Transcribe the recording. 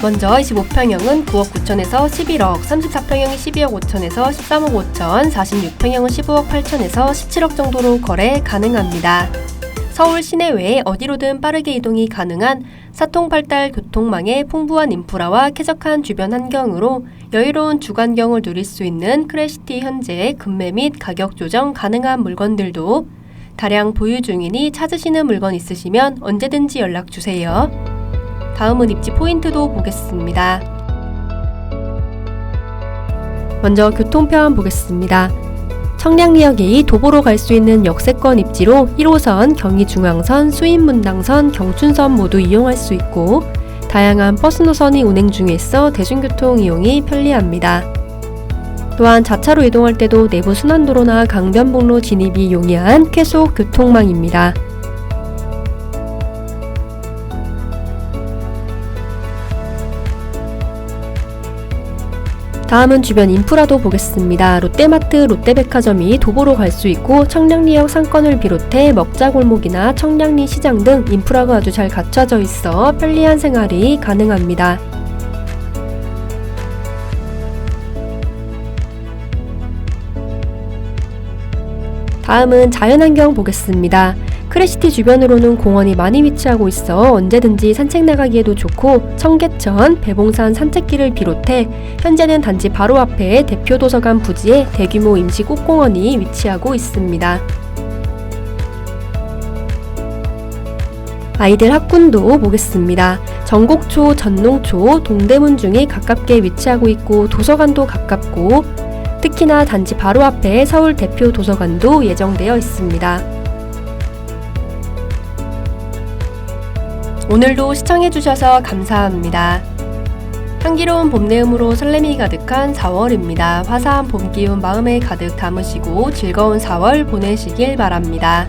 먼저 25평형은 9억 9천에서 11억, 34평형이 12억 5천에서 13억 5천, 46평형은 15억 8천에서 17억 정도로 거래 가능합니다. 서울 시내 외에 어디로든 빠르게 이동이 가능한 사통팔달 교통망의 풍부한 인프라와 쾌적한 주변 환경으로 여유로운 주간경을 누릴 수 있는 크래시티 현재 금매 및 가격 조정 가능한 물건들도 다량 보유 중이니 찾으시는 물건 있으시면 언제든지 연락 주세요. 다음은 입지 포인트도 보겠습니다. 먼저 교통편 보겠습니다. 청량리역이 도보로 갈 수 있는 역세권 입지로 1호선, 경의중앙선, 수인문당선, 경춘선 모두 이용할 수 있고 다양한 버스 노선이 운행 중에 있어 대중교통 이용이 편리합니다. 또한 자차로 이동할 때도 내부 순환도로나 강변북로 진입이 용이한 쾌속 교통망입니다. 다음은 주변 인프라도 보겠습니다. 롯데마트, 롯데백화점이 도보로 갈 수 있고 청량리역 상권을 비롯해 먹자골목이나 청량리 시장 등 인프라가 아주 잘 갖춰져 있어 편리한 생활이 가능합니다. 다음은 자연환경 보겠습니다. 크래시티 주변으로는 공원이 많이 위치하고 있어 언제든지 산책 나가기에도 좋고 청계천, 배봉산 산책길을 비롯해 현재는 단지 바로 앞에 대표 도서관 부지에 대규모 임시 꽃공원이 위치하고 있습니다. 아이들 학군도 보겠습니다. 전곡초, 전농초, 동대문 중에 가깝게 위치하고 있고 도서관도 가깝고 특히나 단지 바로 앞에 서울 대표 도서관도 예정되어 있습니다. 오늘도 시청해주셔서 감사합니다. 향기로운 봄 내음으로 설렘이 가득한 4월입니다. 화사한 봄 기운 마음에 가득 담으시고 즐거운 4월 보내시길 바랍니다.